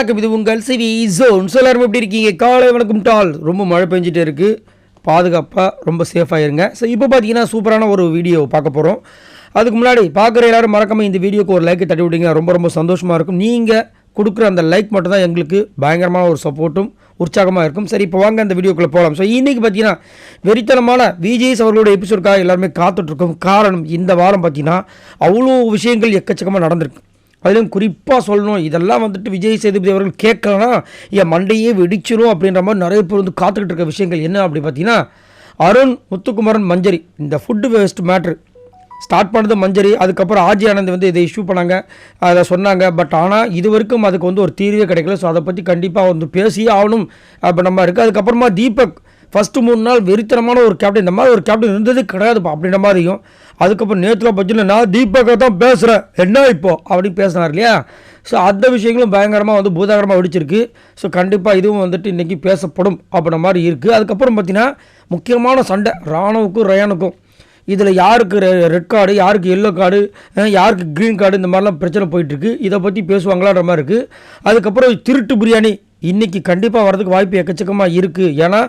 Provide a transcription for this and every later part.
வணக்கம் இது உங்கள் சிவி ஜோன். ஸோ எல்லாரும் எப்படி இருக்கீங்க? காலை வணக்கம் டால். ரொம்ப மழை பெஞ்சிட்டே இருக்குது பாதுகாப்பாக ரொம்ப சேஃபாக இருங்க ஸோ இப்போ பார்த்தீங்கன்னா சூப்பரான ஒரு வீடியோ பார்க்க போகிறோம் அதுக்கு முன்னாடி பார்க்குற எல்லாரும் மறக்காமல் இந்த வீடியோக்கு ஒரு லைக் தட்டி விட்டீங்கன்னா ரொம்ப ரொம்ப சந்தோஷமாக இருக்கும். நீங்கள் கொடுக்குற அந்த லைக் மட்டும் தான் எங்களுக்கு பயங்கரமான ஒரு சப்போர்ட்டும் உற்சாகமாக இருக்கும். சரி இப்போ வாங்க அந்த வீடியோக்குள்ளே போகலாம் ஸோ இன்றைக்கி பார்த்தீங்கன்னா வெறித்தனமான விஜய்ஸ் அவர்களோட எபிசோடுக்காக எல்லாருமே காத்துட்ருக்கோம் காரணம் இந்த வாரம் பார்த்தீங்கன்னா அவ்வளோ விஷயங்கள் எக்கச்சக்கமாக நடந்திருக்கு. அதிலும் குறிப்பாக சொல்லணும். இதெல்லாம் வந்துட்டு விஜய் சேதுபதி அவர்கள் கேட்கலனா என் மண்டையே வெடிச்சிரும் அப்படின்ற மாதிரி நிறைய பேர் வந்து காத்துக்கிட்டு இருக்க விஷயங்கள் என்ன அப்படி பார்த்தீங்கன்னா அருண் முத்துக்குமரன் மஞ்சரி இந்த ஃபுட்டு வேஸ்ட் மேட்ரு ஸ்டார்ட் பண்ணது மஞ்சரி அதுக்கப்புறம் ஆஜி ஆனந்த் வந்து இதை இஷ்யூ பண்ணாங்க அதை சொன்னாங்க. பட் ஆனால் இது வரைக்கும் அதுக்கு வந்து ஒரு தீர்வே கிடைக்கல. ஸோ அதை பற்றி கண்டிப்பாக வந்து பேசியே ஆகணும். அப்போ நம்ம இருக்குது அதுக்கப்புறமா தீபக் ஃபஸ்ட்டு மூணு நாள் வெறித்தனமான ஒரு கேப்டன் இந்த மாதிரி ஒரு கேப்டன் இருந்தது கிடையாதுப்பா அப்படின்ற மாதிரியும். அதுக்கப்புறம் நேற்றுல பட்ஜெட்டில் நான் தீபக்கை தான் பேசுகிறேன் என்ன இப்போ? அப்படின்னு பேசினார் இல்லையா? ஸோ அந்த விஷயங்களும் பயங்கரமாக வந்து பூதாகரமாக வெடிச்சிருக்கு. ஸோ கண்டிப்பாக இதுவும் வந்துட்டு இன்றைக்கி பேசப்படும் அப்படின்ற மாதிரி இருக்குது அதுக்கப்புறம் பார்த்தீங்கன்னா முக்கியமான சண்டை ராணுவுக்கும் ரயானுக்கும். இதில் யாருக்கு ரெட் கார்டு யாருக்கு எல்லோ கார்டு யாருக்கு க்ரீன் கார்டு இந்த மாதிரிலாம் பிரச்சனை போயிட்டுருக்கு இதை பற்றி பேசுவாங்களான்ற மாதிரி இருக்குது அதுக்கப்புறம் திருட்டு பிரியாணி இன்றைக்கி கண்டிப்பாக வரதுக்கு வாய்ப்பு எக்கச்சக்கமாக இருக்குது ஏன்னா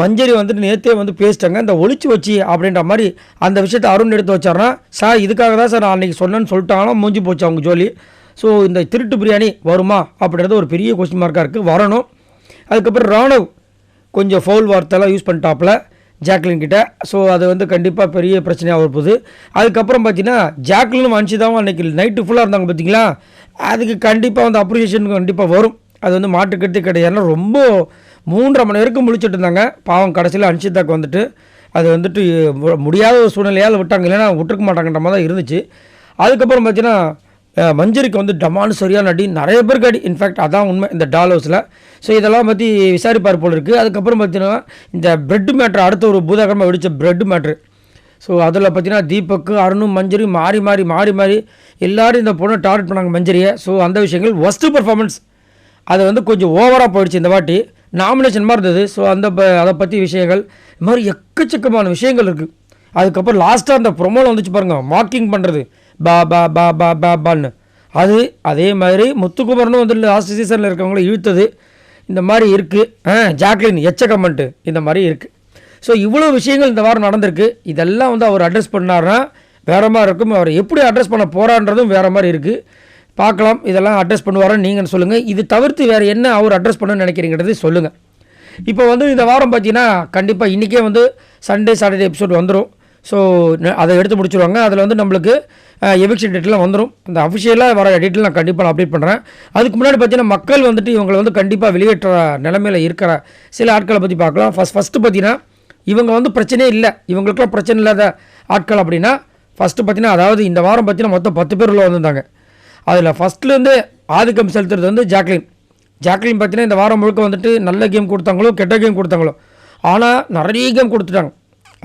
மஞ்சரி வந்துட்டு நேற்றே வந்து பேசிட்டாங்க. இந்த ஒழிச்சு வச்சு அப்படின்ற மாதிரி அந்த விஷயத்தை அருண் எடுத்து வச்சார்னா சார் இதுக்காக தான் சார் நான் அன்றைக்கி சொன்னேன்னு சொல்லிட்டாங்கன்னா மூஞ்சி போச்சு அவங்க ஜோலி. ஸோ இந்த திருட்டு பிரியாணி வருமா அப்படின்றது ஒரு பெரிய கொஸ்டின் மார்க்காக இருக்குது வரணும். அதுக்கப்புறம் ராணுவ் கொஞ்சம் ஃபவுல் வார்த்தைலாம் யூஸ் பண்ணிட்டாப்புல ஜாக்லின் கிட்ட. ஸோ அது வந்து கண்டிப்பாக பெரிய பிரச்சனையாக வரப்போகுது. அதுக்கப்புறம் பார்த்தீங்கன்னா ஜாக்லினும் தான் அன்றைக்கி நைட்டு ஃபுல்லாக இருந்தாங்க பார்த்தீங்களா அதுக்கு கண்டிப்பாக வந்து அப்ரிசியேஷன் கண்டிப்பாக வரும். அது வந்து மாட்டுக்கட்டு கிடையாதுன்னா ரொம்ப மூன்றரை மணி வரைக்கும் முழிச்சிட்டு இருந்தாங்க. பாவம் கடைசியில் அன்ஷிதாக்கு வந்துட்டு. அது வந்துட்டு முடியாத ஒரு சூழ்நிலையால் விட்டாங்க. இல்லைன்னா விட்டுருக்க மாட்டாங்கன்ற மாதிரி தான் இருந்துச்சு. அதுக்கப்புறம் பார்த்தீங்கன்னா மஞ்சரிக்கு வந்து டமான்னு சரியான அடி. நிறைய பேருக்கு அடி. இன்ஃபேக்ட் அதான் உண்மை. இந்த டால் ஹவுஸில் ஸோ இதெல்லாம் பற்றி விசாரிப்பார் போல் இருக்குது அதுக்கப்புறம் பார்த்தீங்கன்னா இந்த பிரெட் மேட்ரு அடுத்த ஒரு பூதாகரமாக வெடித்த பிரெட் மேட்ரு ஸோ அதில் பார்த்தீங்கன்னா தீபக்கு அருணும் மஞ்சரி மாறி மாறி மாறி மாறி எல்லாரும் இந்த பொண்ணை டார்கெட் பண்ணாங்க மஞ்சரியை. ஸோ அந்த விஷயங்கள் ஒஸ்ட்டு பர்ஃபார்மன்ஸ் அது வந்து கொஞ்சம் ஓவராக போயிடுச்சு இந்த வாட்டி. நாமினேஷன் மாதிரி இருந்தது. ஸோ அந்த ப- அதை பற்றி விஷயங்கள். இது மாதிரி எக்கச்சக்கமான விஷயங்கள் இருக்குது அதுக்கப்புறம் லாஸ்ட்டாக அந்த ப்ரொமோவில் வந்துச்சு பாருங்கள் மார்க்கிங் பண்ணுறது பா பா பா பா பா பான்னு. அது அதே மாதிரி முத்துக்குமரனும் வந்து லாஸ்ட் சீசனில் இருக்கவங்கள இழுத்தது. இந்த மாதிரி இருக்குது ஆ ஜாக்லின் எச்ச கமெண்ட்டு இந்த மாதிரி இருக்குது ஸோ இவ்வளோ விஷயங்கள் இந்த வாரம் நடந்திருக்கு. இதெல்லாம் வந்து அவர் அட்ரஸ் பண்ணார்னா வேறு மாதிரி இருக்கும். அவர் எப்படி அட்ரஸ் பண்ண போகிறான்றதும் வேற மாதிரி இருக்குது பார்க்கலாம் இதெல்லாம் அட்ரஸ் பண்ணுவாரான்னு நீங்கள் சொல்லுங்கள் இது தவிர்த்து வேறு என்ன அவர் அட்ரஸ் பண்ணணும்னு நினைக்கிறீங்கிறது சொல்லுங்கள் இப்போ வந்து இந்த வாரம் பார்த்தீங்கன்னா கண்டிப்பாக இன்றைக்கே வந்து சண்டே சாட்டர்டே எபிசோட் வந்துடும் ஸோ அதை எடுத்து முடிச்சுருவாங்க. அதில் வந்து நம்மளுக்கு எவிக்ஷன் டேட்லாம் வந்துடும் அந்த அஃபிஷியலாக வர டீட்டெயில் நான் கண்டிப்பாக நான் அப்டேட் பண்ணுறேன் அதுக்கு முன்னாடி பார்த்தீங்கன்னா மக்கள் வந்துட்டு இவங்களை வந்து கண்டிப்பாக வெளியேற்ற நிலமையில் இருக்கிற சில ஆட்களை பற்றி பார்க்கலாம். ஃபஸ்ட் ஃபஸ்ட்டு பார்த்தீங்கன்னா இவங்க வந்து பிரச்சனையே இல்லை. இவங்களுக்குலாம் பிரச்சனை இல்லாத ஆட்கள் அப்படின்னா ஃபஸ்ட்டு பார்த்தீங்கன்னா அதாவது இந்த வாரம் பார்த்தீங்கன்னா மொத்தம் பத்து பேர் உள்ள வந்திருந்தாங்க. அதில் ஃபஸ்ட்லேருந்து ஆதிக்கம் செலுத்துறது வந்து ஜாக்லின். ஜாக்லின் பார்த்தீங்கன்னா இந்த வாரம் முழுக்க வந்துட்டு நல்ல கேம் கொடுத்தாங்களோ கெட்ட கேம் கொடுத்தாங்களோ. ஆனால் நிறைய கேம் கொடுத்துட்டாங்க.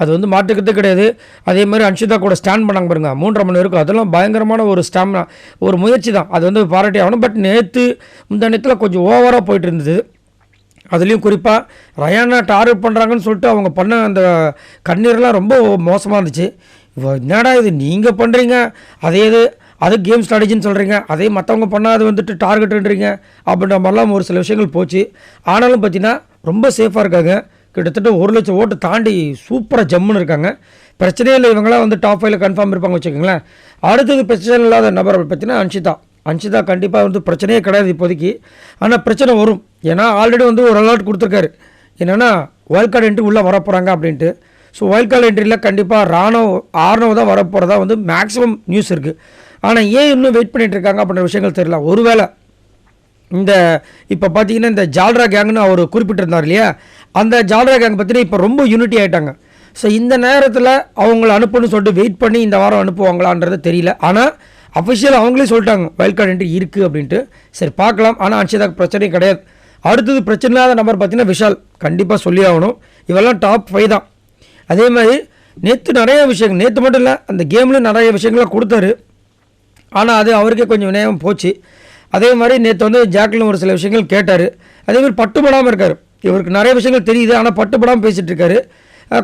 அது வந்து மாற்றுக்கிறதே கிடையாது. அதே மாதிரி அன்ஷிதா கூட ஸ்டாண்ட் பண்ணாங்க பாருங்க. மூன்றரை மணி இருக்கும் அதெல்லாம் பயங்கரமான ஒரு ஸ்டாமினா ஒரு முயற்சி தான். அது வந்து பாராட்டி ஆகணும். பட் நேற்று முந்தா நேரத்தில் கொஞ்சம் ஓவராக போயிட்டு இருந்தது. அதுலேயும் குறிப்பாக ரயானா டார்கெட் பண்ணுறாங்கன்னு சொல்லிட்டு அவங்க பண்ண அந்த கண்ணீர்லாம் ரொம்ப மோசமாக இருந்துச்சு. என்னடா இது? நீங்கள் பண்ணுறீங்க அதே இது அது கேம் ஸ்ட்ராட்டஜின்னு சொல்கிறீங்க அதே மற்றவங்க பண்ணால் அது வந்துட்டு டார்கெட்டுன்றீங்க அப்படின்ற மாதிரிலாம் ஒரு சில விஷயங்கள் போச்சு. ஆனாலும் பார்த்தீங்கன்னா ரொம்ப சேஃபாக இருக்காங்க. கிட்டத்தட்ட ஒரு லட்சம் ஓட்டு தாண்டி சூப்பராக ஜம்முன்னு இருக்காங்க. பிரச்சனையே இல்லை இவங்களாம் வந்து டாப் ஃபைவ்ல கன்ஃபார்ம் இருப்பாங்க வச்சுக்கோங்களேன். அடுத்தது பிரச்சனை இல்லாத நபர் பார்த்தீங்கன்னா அன்ஷிதா. அன்ஷிதா கண்டிப்பாக வந்து பிரச்சனையே கிடையாது இப்போதைக்கு. ஆனால் பிரச்சனை வரும். ஏன்னா ஆல்ரெடி வந்து ஒரு அலர்ட் கொடுத்துருக்காரு. என்னென்னா வைல்ட் கார்டு என்ட்ரி உள்ளே வரப்போகிறாங்க அப்படின்ட்டு. ஸோ வைல்ட் கார்டு என்ட்ரியில் கண்டிப்பாக ராணுவ ஆர்னவ் தான் வரப்போகிறதா வந்து மேக்ஸிமம் நியூஸ் இருக்குது ஆனால் ஏன் இன்னும் வெயிட் பண்ணிட்டு இருக்காங்க அப்படின்ற விஷயங்கள் தெரியல. ஒருவேளை இந்த இப்போ பார்த்தீங்கன்னா இந்த ஜால்ரா கேங்னு அவர் குறிப்பிட்டிருந்தார் இல்லையா? அந்த ஜால்ரா கேங் பார்த்தீங்கன்னா இப்போ ரொம்ப யூனிட்டி ஆகிட்டாங்க ஸோ இந்த நேரத்தில் அவங்கள அனுப்பணும்னு சொல்லிட்டு வெயிட் பண்ணி இந்த வாரம் அனுப்புவாங்களான்றது தெரியல. ஆனால் அஃபிஷியல் அவங்களே சொல்லிட்டாங்க வைல்ட் கார்டு என்ட்ரி இருக்குது அப்படின்ட்டு. சரி பார்க்கலாம். ஆனால் அன்ஷிதாக்கு பிரச்சனையும் கிடையாது. அடுத்தது பிரச்சனை இல்லாத நம்பர் பார்த்தீங்கன்னா விஷால். கண்டிப்பாக சொல்லி ஆகணும். இவெல்லாம் டாப் ஃபைவ் தான். அதே மாதிரி நேற்று நிறைய விஷயங்கள் நேற்று மட்டும் இல்லை அந்த கேமில் நிறைய விஷயங்கள்லாம் கொடுத்தாரு. ஆனால் அது அவருக்கே கொஞ்சம் வினயம் போச்சு. அதே மாதிரி நேற்று வந்து ஜாக்லின் ஒரு சில விஷயங்கள் கேட்டார். அதேமாதிரி பட்டுப்படாமல் இருக்கார். இவருக்கு நிறைய விஷயங்கள் தெரியுது ஆனால் பட்டுப்படாமல் பேசிகிட்டு இருக்காரு.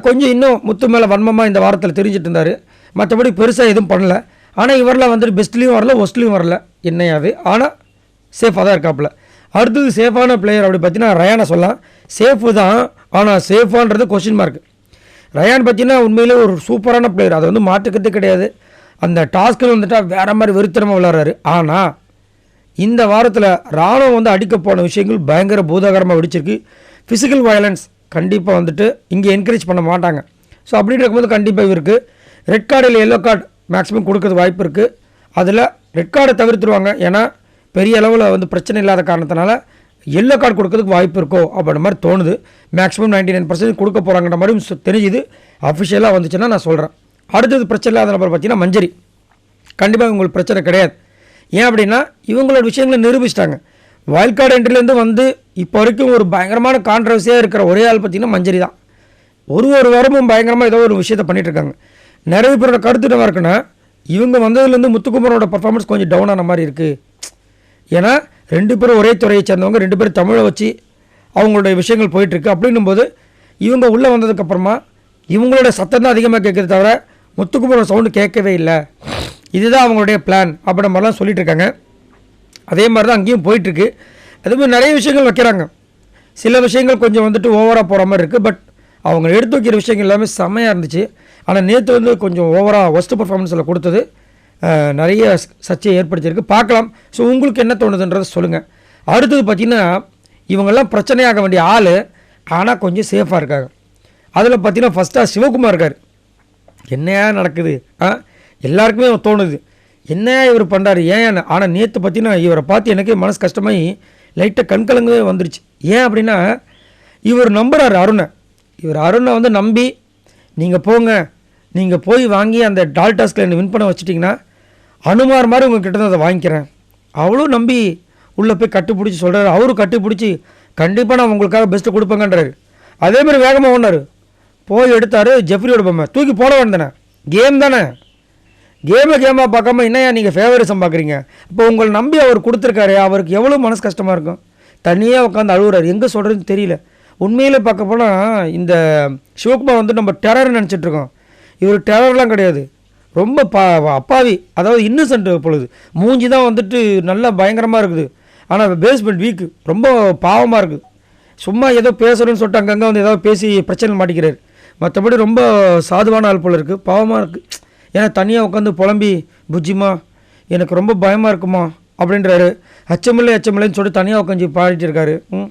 கொஞ்சம் இன்னும் முத்து மேலே வன்மமாக இந்த வாரத்தில் தெரிஞ்சிட்டு இருந்தார். மற்றபடி பெருசாக எதுவும் பண்ணல. ஆனால் இவரெலாம் வந்துட்டு பெஸ்ட்லேயும் வரல ஒஸ்ட்லேயும் வரல. என்னையாது. ஆனால் சேஃபாக தான் இருக்காப்புல. அடுத்தது சேஃபான பிளேயர் அப்படி பார்த்தீங்கன்னா ரயானை சொல்லலாம். சேஃபு தான் ஆனால் சேஃபான்றது கொஷின் மார்க் ரயான் பார்த்தீங்கன்னா உண்மையிலே ஒரு சூப்பரான பிளேயர் அதை வந்து மாற்றுக்கிறது கிடையாது. அந்த டாஸ்கில் வந்துட்டால் வேறு மாதிரி வெறித்தனமாக விளாட்றாரு ஆனால் இந்த வாரத்தில் ராணுவம் வந்து அடிக்க போன விஷயங்கள் பயங்கர பூதாகரமாக வெடிச்சிருக்கு. ஃபிசிக்கல் வயலன்ஸ் கண்டிப்பாக வந்துட்டு இங்கே என்கரேஜ் பண்ண மாட்டாங்க. ஸோ அப்படின்னு இருக்கும்போது கண்டிப்பாக இவருக்கு ரெட் கார்டு இல்லை எல்லோ கார்டு மேக்ஸிமம் கொடுக்கறது வாய்ப்பு இருக்குது அதில் ரெட் கார்டை தவிர்த்துருவாங்க. ஏன்னா பெரிய அளவில் வந்து பிரச்சனை இல்லாத காரணத்தினால எல்லோ கார்டு கொடுக்கறதுக்கு வாய்ப்பு இருக்கோ அப்படின்ற மாதிரி தோணுது. மேக்ஸிமம் நைன்டி நைன் பர்சன்ட் கொடுக்க போகிறாங்கன்ற மாதிரி தெரிஞ்சுது. அஃபிஷியலாக வந்துச்சுன்னா நான் சொல்கிறேன் அடுத்தது பிரச்சனை இல்லாத நபர் பார்த்தீங்கன்னா மஞ்சரி. கண்டிப்பாக உங்களுக்கு பிரச்சனை கிடையாது. ஏன் அப்படின்னா இவங்களோட விஷயங்களை நிரூபிச்சிட்டாங்க. வைல்ட் கார்டு என்ட்ரிலேருந்து வந்து இப்போ வரைக்கும் ஒரு பயங்கரமான கான்ட்ரவர்சியாக இருக்கிற ஒரே ஆள் பார்த்தீங்கன்னா மஞ்சரி தான். ஒரு ஒரு வாரமும் பயங்கரமாக ஏதோ ஒரு விஷயத்தை பண்ணிட்டு இருக்காங்க. நிறைய பேரோட கருத்து என்ன இருக்குன்னா இவங்க வந்ததுலேருந்து முத்துக்குமரோட பர்ஃபார்மன்ஸ் கொஞ்சம் டவுன் ஆன மாதிரி இருக்குது ஏன்னா ரெண்டு பேரும் ஒரே துறையை சேர்ந்தவங்க ரெண்டு பேரும் தமிழை வச்சு அவங்களுடைய விஷயங்கள் போயிட்டுருக்கு அப்படின்னும் போது இவங்க உள்ளே வந்ததுக்கப்புறமா இவங்களோட சத்தம் தான் அதிகமாக கேட்குறது தவிர முத்துக்குமரோட சவுண்டு கேட்கவே இல்லை. இதுதான் அவங்களுடைய பிளான் அப்படின்ற மாதிரிலாம் சொல்லிட்டு இருக்காங்க அதே மாதிரி தான் அங்கேயும் போயிட்டுருக்கு. அதுமாதிரி நிறைய விஷயங்கள் வைக்கிறாங்க. சில விஷயங்கள் கொஞ்சம் வந்துட்டு ஓவராக போகிற மாதிரி இருக்குது பட் அவங்க எடுத்து வைக்கிற விஷயங்கள் எல்லாமே செம்மையாக இருந்துச்சு. ஆனால் நேற்று வந்து கொஞ்சம் ஓவராக ஒஸ்ட் பர்ஃபார்மன்ஸில் கொடுத்தது. நிறைய சர்ச்சையை ஏற்படுத்தியிருக்கு. பார்க்கலாம். ஸோ உங்களுக்கு என்ன தோணுதுன்றதை சொல்லுங்கள் அடுத்தது பார்த்திங்கன்னா இவங்கெல்லாம் பிரச்சனையாக வேண்டிய ஆள் ஆனால் கொஞ்சம் சேஃபாக இருக்காங்க. அதில் பார்த்தீங்கன்னா ஃபஸ்ட்டாக சிவகுமார் இருக்கார். என்னையா நடக்குது? ஆ? எல்லாருக்குமே தோணுது. என்ன இவர் பண்ணுறாரு ஏன் ஆனால் நேற்று பார்த்தீங்கன்னா இவரை பார்த்து எனக்கே மனசு கஷ்டமாகி லைட்டாக கண்கலங்கவே வந்துருச்சு. ஏன் அப்படின்னா இவர் நம்புறாரு அருணை. இவர் அருணை வந்து நம்பி நீங்கள் போங்க. நீங்கள் போய் வாங்கி அந்த டால்டாஸ்கில் என்னை வின் பண்ண வச்சுட்டிங்கன்னா அனுமார் மாதிரி உங்கள் கிட்ட தான் அதை வாங்கிக்கிறேன். அவளும் நம்பி உள்ளே போய் கட்டுப்பிடிச்சி சொல்கிறாரு அவரும் கட்டுப்பிடிச்சி கண்டிப்பாக நான் உங்களுக்காக பெஸ்ட்டு கொடுப்பேங்கன்றாரு. அதே மாதிரி வேகமாக ஓடினார். போய் எடுத்தார் ஜெஃப்ரியோட பொம்மை. தூக்கி போட வேண்டானே கேம் தானே? கேமை கேமாக பார்க்காம என்னையா நீங்கள் ஃபேவரிசம் பார்க்குறீங்க? இப்போ உங்களை நம்பி அவர் கொடுத்துருக்காரு அவருக்கு எவ்வளோ மனசு கஷ்டமாக இருக்கும்? தனியாக உட்காந்து அழுகுறாரு எங்கே சொல்கிறதுன்னு தெரியல. உண்மையில் பார்க்க போனால் இந்த சிவகுமார் வந்து நம்ம டெரர் நினச்சிட்ருக்கோம் இவர் டெரர்லாம் கிடையாது. ரொம்ப பா அப்பாவி. அதாவது இன்னசென்ட் பொழுது. மூஞ்சி தான் வந்துட்டு நல்லா பயங்கரமாக இருக்குது. ஆனால் பேஸ்மெண்ட் வீக்கு ரொம்ப பாவமாக இருக்குது. சும்மா ஏதோ பேசணும்னு சொல்லிட்டு அங்கங்கே வந்து ஏதோ பேசி பிரச்சனை மாட்டிக்கிறார். மற்றபடி ரொம்ப சாதுவான ஆள் போல் இருக்குது பாவமாக இருக்குது ஏன்னா தனியாக உட்காந்து புலம்பி புஜ்ஜிமா எனக்கு ரொம்ப பயமாக இருக்குமா? அப்படின்றாரு. அச்சமில்லை அச்சமில்லைன்னு சொல்லிட்டு தனியாக உட்காந்து பாடிட்டு இருக்காரு. ம்.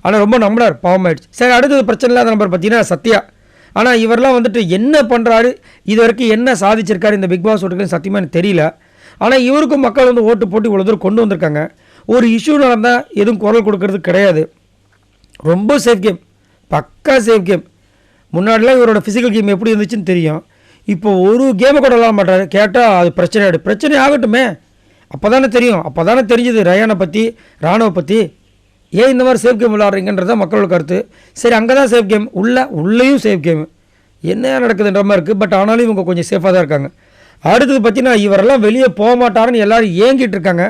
ஆனால் ரொம்ப நம்பினார் பாவமாயிடுச்சு. சரி அடுத்தது பிரச்சனை இல்லாத நம்பர் பார்த்தீங்கன்னா சத்யா. ஆனால் இவரெல்லாம் வந்துட்டு என்ன பண்ணுறாரு இது வரைக்கும் என்ன சாதிச்சிருக்காரு? இந்த பிக் பாஸ் ஓட்டுக்குன்னு சத்தியமாக எனக்கு தெரியல. ஆனால் இவருக்கும் மக்கள் வந்து ஓட்டு போட்டு இவ்வளோ தூரம் கொண்டு வந்திருக்காங்க. ஒரு இஷ்யூ நடந்தால் எதுவும் குரல் கொடுக்கறது கிடையாது. ரொம்ப சேஃப் கேம் பக்கா சேஃப் கேம் முன்னாடிலாம் இவரோட ஃபிசிக்கல் கேம் எப்படி இருந்துச்சுன்னு தெரியும். இப்போ ஒரு கேமை கூட விளாட மாட்டார். கேட்டால் அது பிரச்சனை ஆகிடும் பிரச்சனை ஆகட்டுமே. அப்போ தானே தெரியும். அப்போ தானே தெரிஞ்சது ரயானை பற்றி ராணுவ பற்றி ஏன் இந்த மாதிரி சேஃப் கேம் விளாட்றீங்கன்றத மக்களோட கருத்து. சரி அங்கே தான் சேஃப் கேம் உள்ளே உள்ளேயும் சேஃப் கேம் என்ன நடக்குதுன்ற மாதிரி இருக்குது பட் ஆனாலும் இவங்க கொஞ்சம் சேஃபாக தான் இருக்காங்க. அடுத்தது பார்த்தீங்கன்னா இவரெல்லாம் வெளியே போக மாட்டாருன்னு எல்லோரும் ஏங்கிட்டு இருக்காங்க.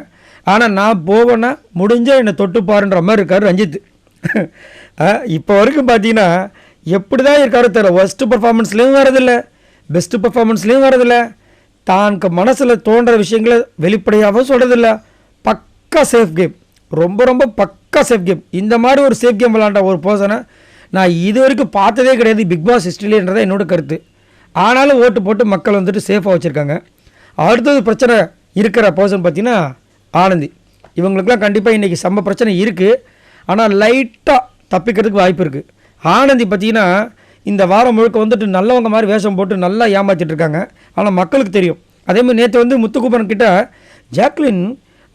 ஆனால் நான் போவேன்னா முடிஞ்சால் என்னை தொட்டுப்பாருன்ற மாதிரி இருக்கார் ரஞ்சித். இப்போ வரைக்கும் பார்த்தீங்கன்னா எப்படி தான் இருக்காரு தெரியல. ஒஸ்ட்டு பர்ஃபார்மன்ஸ்லேயும் வரதில்லை பெஸ்ட்டு பர்ஃபார்மன்ஸ்லேயும் வரதில்லை தான்க்கு மனசில் தோன்ற விஷயங்களை வெளிப்படையாகவும் சொல்கிறதில்ல பக்கா சேஃப் கேம் ரொம்ப ரொம்ப பக்கா சேஃப் கேம் இந்த மாதிரி ஒரு சேஃப் கேம் விளாண்ட ஒரு பர்சனை நான் இது வரைக்கும் பார்த்ததே கிடையாது. பிக் பாஸ் ஹிஸ்ட்ரிலேன்றதான் என்னோட கருத்து. ஆனாலும் ஓட்டு போட்டு மக்கள் வந்துட்டு சேஃபாக வச்சுருக்காங்க. அடுத்தது பிரச்சனை இருக்கிற பர்சன் பார்த்தீங்கன்னா ஆனந்தி. இவங்களுக்குலாம் கண்டிப்பாக இன்றைக்கி செம்ம பிரச்சனை இருக்குது ஆனால் லைட்டாக தப்பிக்கிறதுக்கு வாய்ப்பு இருக்குது ஆனந்தி பார்த்தீங்கன்னா இந்த வாரம் முழுக்க வந்துட்டு நல்லவங்க மாதிரி வேஷம் போட்டு நல்லா ஏமாற்றிட்டு இருக்காங்க. ஆனால் மக்களுக்கு தெரியும். அதே மாதிரி நேற்று வந்து முத்துக்குமரன் கிட்ட ஜாக்லின்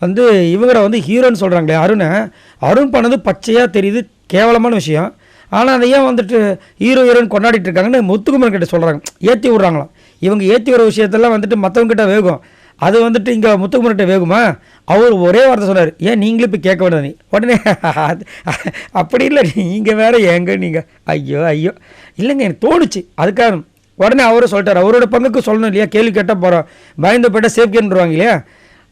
வந்து இவங்களை வந்து ஹீரோன்னு சொல்கிறாங்களே அருணை. அருண் பண்ணது பச்சையாக தெரியுது கேவலமான விஷயம். ஆனால் அதை ஏன் வந்துட்டு ஹீரோ ஹீரோன்னு கொண்டாடிட்டு இருக்காங்கன்னு முத்துக்குமரன் கிட்ட சொல்கிறாங்க ஏற்றி விட்றாங்களாம். இவங்க ஏற்றி வர விஷயத்தெல்லாம் வந்துட்டு மற்றவங்க கிட்ட வேகும். அது வந்துட்டு இங்கே முத்துக்குமர்கிட்ட வேகுமா? அவர் ஒரே வார்த்தை சொன்னார். ஏன் நீங்களும் இப்போ கேட்க வேண்டாம் நீ? உடனே அப்படி இல்லை நீங்கள் வேற எங்க நீங்கள் ஐயோ ஐயோ. இல்லைங்க எனக்கு தோணுச்சு. அதுக்காக உடனே அவரும் சொல்லிட்டார். அவரோட பங்குக்கு சொல்லணும் இல்லையா? கேள்வி கேட்டால் போகிறோம் பயந்து போயிட்டா சேஃப்கேன்றாங்க இல்லையா?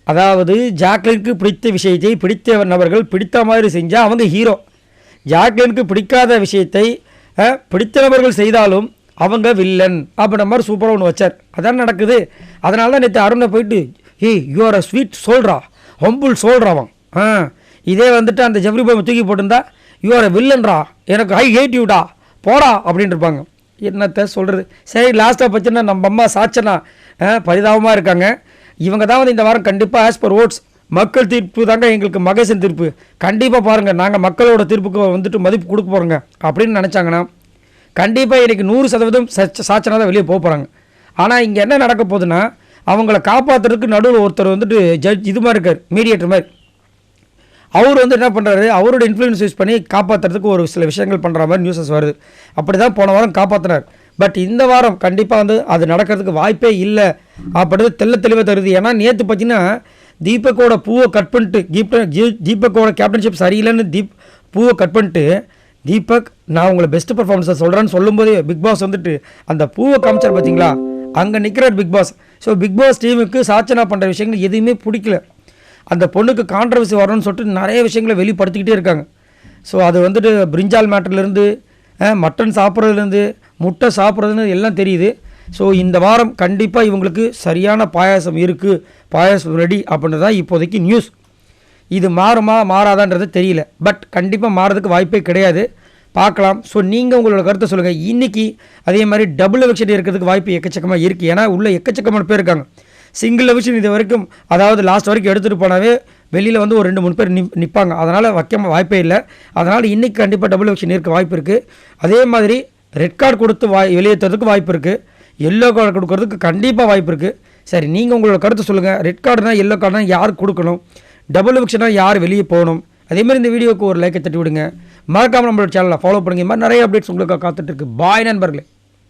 அதாவது ஜாக்லினுக்கு பிடித்த விஷயத்தை பிடித்த நபர்கள் பிடித்த மாதிரி செஞ்சால் அவங்க ஹீரோ ஜாக்லினுக்கு பிடிக்காத விஷயத்தை பிடித்த நபர்கள் செய்தாலும் அவங்க வில்லன் அப்படின்ற மாதிரி சூப்பராக ஒன்று வச்சார். அதான் நடக்குது. அதனால தான் நேற்று அருணை போயிட்டு ஏய் யூஆர் அ ஸ்வீட் சொல்கிறா ஹம்புல் சொல்கிறான் ஆ இதே வந்துட்டு அந்த ஜெஃப்ரி பாமை தூக்கி போட்டிருந்தா யூஆர் வில்லன்ரா எனக்கு ஹை ஹேட் யூடா போடா அப்படின்னு இருப்பாங்க. என்னத்த சொல்கிறது சரி லாஸ்ட்டாக பார்த்தீங்கன்னா நம்ம அம்மா சாச்சனா பரிதாபமாக இருக்காங்க. இவங்க தான் வந்து இந்த வாரம் கண்டிப்பாக ஆஸ் பர் ஓட்ஸ் மக்கள் தீர்ப்பு தாங்க எங்களுக்கு மகேசன் தீர்ப்பு. கண்டிப்பாக பாருங்கள் நாங்கள் மக்களோட தீர்ப்புக்கு வந்துட்டு மதிப்பு கொடுக்க போகிறோங்க அப்படின்னு நினச்சாங்கன்னா கண்டிப்பாக இன்றைக்கி நூறு சதவீதம் சச்ச சாச்சனா தான் வெளியே போக போகிறாங்க ஆனால் இங்கே என்ன நடக்க போகுதுன்னா அவங்கள காப்பாற்றுறதுக்கு நடுவில் ஒருத்தர் வந்துட்டு ஜட்ஜ் இது மாதிரி இருக்கார் மீடியேட்டர் மாதிரி. அவர் வந்து என்ன பண்ணுறாரு அவரோட இன்ஃப்ளூயன்ஸ் யூஸ் பண்ணி காப்பாற்றுறதுக்கு ஒரு சில விஷயங்கள் பண்ணுற மாதிரி நியூஸஸ் வருது. அப்படி தான் போன வாரம் காப்பாற்றினார் பட் இந்த வாரம் கண்டிப்பாக வந்து அது நடக்கிறதுக்கு வாய்ப்பே இல்லை அப்படின்றது தெள்ள தெளிவாக தருது ஏன்னா நேற்று பார்த்தீங்கன்னா தீபக்கோட பூவை கட் பண்ணிட்டு தீப ஜீ- தீபக்கோட கேப்டன்ஷிப் சரியில்லைன்னு தீப் பூவை கட் பண்ணிட்டு தீபக் நான் உங்களை பெஸ்ட் பர்ஃபார்மன்ஸை சொல்கிறேன்னு சொல்லும்போதே பிக் பாஸ் வந்துட்டு அந்த பூவை காமிச்சார் பார்த்தீங்களா அங்கே நிற்கிறார் Big Boss so Big Boss டீமுக்கு சாச்சனா பண்ணுற விஷயங்கள் எதுவுமே பிடிக்கல. அந்த பொண்ணுக்கு கான்ட்ரவர்சி வரணும்னு சொல்லிட்டு நிறைய விஷயங்களை வெளிப்படுத்திக்கிட்டே இருக்காங்க. ஸோ அது வந்துட்டு பிரிஞ்சால் மேட்டர்லேருந்து மட்டன் சாப்பிட்றதுலேருந்து முட்டை சாப்பிட்றதுன்னு எல்லாம் தெரியுது. ஸோ இந்த வாரம் கண்டிப்பாக இவங்களுக்கு சரியான பாயாசம் இருக்குது பாயாசம் ரெடி அப்படின்றது தான் இப்போதைக்கு நியூஸ் இது மாறுமா மாறாதான்றது தெரியல. பட் கண்டிப்பாக மாறதுக்கு வாய்ப்பே கிடையாது. பார்க்கலாம். ஸோ நீங்கள் உங்களோட கருத்தை சொல்லுங்கள் இன்றைக்கி அதே மாதிரி டபுள் எவிக்ஷன் இருக்கிறதுக்கு வாய்ப்பு எக்கச்சக்கமாக இருக்குது ஏன்னா உள்ளே எக்கச்சக்கமான பேர் இருக்காங்க. சிங்கிள் லெவிஷன் இது வரைக்கும் அதாவது லாஸ்ட் வரைக்கும் எடுத்துகிட்டு போனாவே வெளியில் வந்து ஒரு ரெண்டு மூணு பேர் நிப் நிற்பாங்க அதனால் வைக்க வாய்ப்பே இல்லை. அதனால் இன்றைக்கி கண்டிப்பாக டபுள் எவிக்ஷன் இருக்க வாய்ப்பு இருக்குது அதே மாதிரி ரெட் கார்டு கொடுத்து வாய் வெளியேற்றுறதுக்கு வாய்ப்பு இருக்குது எல்லோ கார்டு கொடுக்கறதுக்கு கண்டிப்பாக வாய்ப்பு இருக்குது சரி நீங்கள் உங்களோட கருத்தை சொல்லுங்கள் ரெட் கார்டுனா எல்லோ கார்டுனா யாருக்கு கொடுக்கணும்? டபுள் எவிக்ஷனாக யார் வெளியே போகணும்? அதே மாதிரி இந்த வீடியோவுக்கு ஒரு லைக்கை தட்டி விடுங்க. மறக்காமல் நம்மளோட சேனலை ஃபாலோ பண்ணுங்க. இந்த மாதிரி நிறைய அப்டேட்ஸ் உங்களுக்கு காத்துட்ருக்கு பாய் நண்பர்களே.